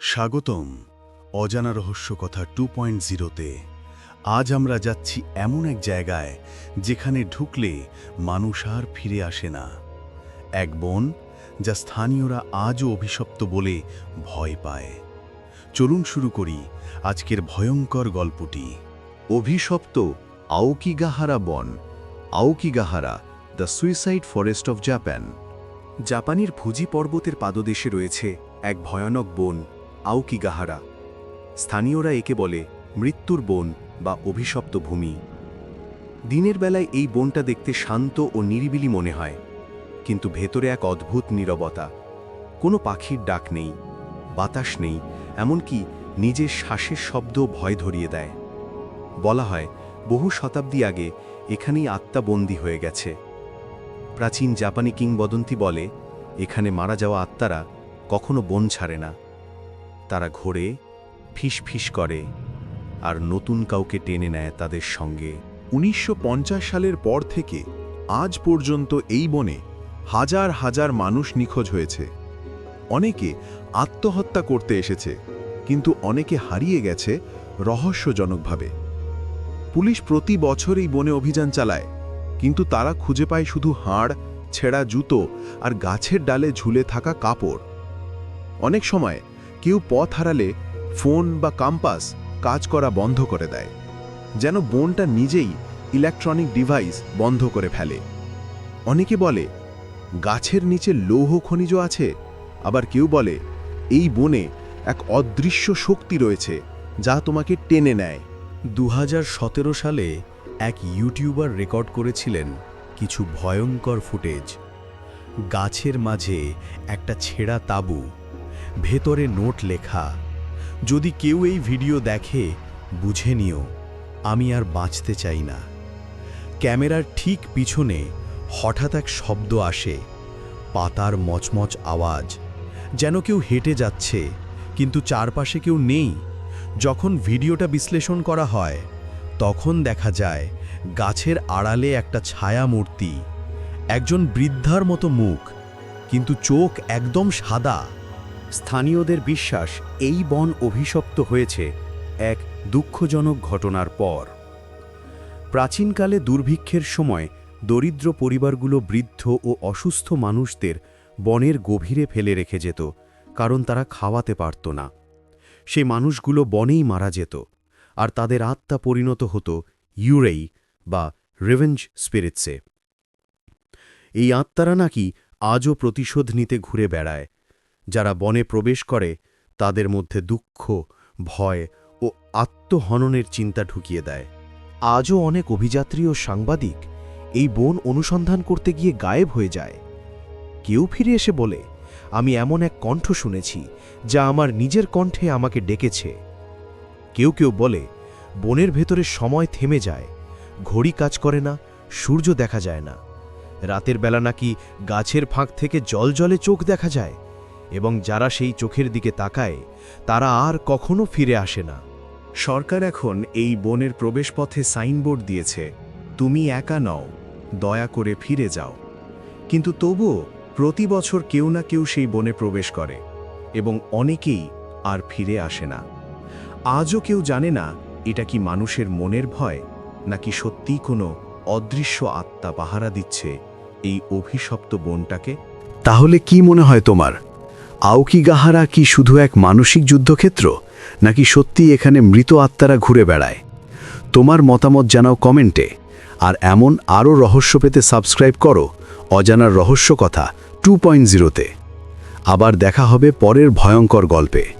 স্বাগতম অজানা রহস্য কথা টু পয়েন্ট জিরোতে। আজ আমরা যাচ্ছি এমন এক জায়গায় যেখানে ঢুকলে মানুষ আর ফিরে আসে না। এক বন যা স্থানীয়রা আজও অভিশপ্ত বলে ভয় পায়। চলুন শুরু করি আজকের ভয়ঙ্কর গল্পটি। অভিশপ্ত আওকিগাহারা বন। Aokigahara, the suicide forest of Japan. জাপানের ফুজি পর্বতের পাদদেশে রয়েছে এক ভয়ানক বন। আওকিগাহারা স্থানীয়রা একে বলে মৃত্যুর বন বা অভিশপ্ত ভূমি। দিনের বেলায় এই বনটা দেখতে শান্ত ও নিরিবিলি মনে হয়, কিন্তু ভেতরে এক অদ্ভুত নীরবতা। কোনো পাখির ডাক নেই, বাতাস নেই, এমনকি নিজের শ্বাসের শব্দ ভয় ধরিয়ে দেয়। বলা হয়, বহু শতাব্দী আগে এখানেই আত্মা আত্মাবন্দী হয়ে গেছে। প্রাচীন জাপানি কিংবদন্তি বলে, এখানে মারা যাওয়া আত্মারা কখনো বন ছাড়ে না। তারা ঘোরে ফিস করে আর নতুন কাউকে টেনে নেয় তাদের সঙ্গে। উনিশশো পঞ্চাশ সালের পর থেকে আজ পর্যন্ত এই বনে হাজার হাজার মানুষ নিখোঁজ হয়েছে। অনেকে আত্মহত্যা করতে এসেছে, কিন্তু অনেকে হারিয়ে গেছে রহস্যজনকভাবে। পুলিশ প্রতি বছর এই বনে অভিযান চালায়, কিন্তু তারা খুঁজে পায় শুধু হাড়, ছেঁড়া জুতো আর গাছের ডালে ঝুলে থাকা কাপড়। অনেক সময় কেউ পথ হারালে ফোন বা কাম্পাস কাজ করা বন্ধ করে দেয়, যেন বনটা নিজেই ইলেকট্রনিক ডিভাইস বন্ধ করে ফেলে। অনেকে বলে, গাছের নিচে লৌহ খনিজ আছে। আবার কেউ বলে, এই বনে এক অদৃশ্য শক্তি রয়েছে যা তোমাকে টেনে নেয়। দু হাজার সতেরো সালে এক ইউটিউবার রেকর্ড করেছিলেন কিছু ভয়ঙ্কর ফুটেজ। গাছের মাঝে একটা ছেঁড়া তাবু ভেতরে নোট লেখা। যদি কেউ এই ভিডিও দেখে, বুঝে নিও, আমি আর বাঁচতে চাই না। ক্যামেরার ঠিক পিছনে হঠাৎ এক শব্দ আসে, পাতার মচমচ আওয়াজ। যেন কেউ হেঁটে যাচ্ছে, কিন্তু চারপাশে কেউ নেই। যখন ভিডিওটা বিশ্লেষণ করা হয়, তখন দেখা যায়, গাছের আড়ালে একটা ছায়া মূর্তি একজন বৃদ্ধার মতো মুখ, কিন্তু চোখ একদম সাদা। স্থানীয়দের বিশ্বাস এই বন অভিশপ্ত হয়েছে এক দুঃখজনক ঘটনার পর। প্রাচীনকালে দুর্ভিক্ষের সময় দরিদ্র পরিবারগুলো বৃদ্ধ ও অসুস্থ মানুষদের বনের গভীরে ফেলে রেখে যেত, কারণ তারা খাওয়াতে পারত না। সে মানুষগুলো বনেই মারা যেত, আর তাদের আত্মা পরিণত হতো ইউরেই বা রেভেঞ্জ স্পিরিটসে। এই আত্মারা নাকি আজও প্রতিশোধ নিতে ঘুরে বেড়ায় যারা বনে প্রবেশ করে, তাদের মধ্যে দুঃখ, ভয় ও আত্মহননের চিন্তা ঢুকিয়ে দেয়। আজও অনেক অভিযাত্রী ও সাংবাদিক এই বন অনুসন্ধান করতে গিয়ে গায়েব হয়ে যায়। কেউ ফিরে এসে বলে, আমি এমন এক কণ্ঠ শুনেছি যা আমার নিজের কণ্ঠে আমাকে ডেকেছে। কেউ কেউ বলে, বনের ভেতরে সময় থেমে যায়, ঘড়ি কাজ করে না, সূর্য দেখা যায় না। রাতের বেলা নাকি গাছের ফাঁক থেকে জল জলে চোখ দেখা যায় এবং যারা সেই চোখের দিকে তাকায় তারা আর কখনো ফিরে আসে না। সরকার এখন এই বনের প্রবেশপথে সাইনবোর্ড দিয়েছে তুমি একা নও দয়া করে ফিরে যাও। কিন্তু তবুও প্রতি বছর কেউ না কেউ সেই বনে প্রবেশ করে এবং অনেকেই আর ফিরে আসে না। আজও কেউ জানে না এটা কি মানুষের মনের ভয় নাকি সত্যিই কোনো অদৃশ্য আত্মা পাহারা দিচ্ছে এই অভিশপ্ত বনটাকে? তাহলে কি মনে হয় তোমার? আওকিগাহারা কি শুধু এক মানসিক যুদ্ধক্ষেত্র? নাকি সত্যি এখানে মৃত আত্মারা ঘুরে বেড়ায়? তোমার মতামত জানাও কমেন্টে। আর এমন আরও রহস্য পেতে সাবস্ক্রাইব করো অজানার রহস্য কথা টু পয়েন্ট জিরোতে। আবার দেখা হবে পরের ভয়ঙ্কর গল্পে।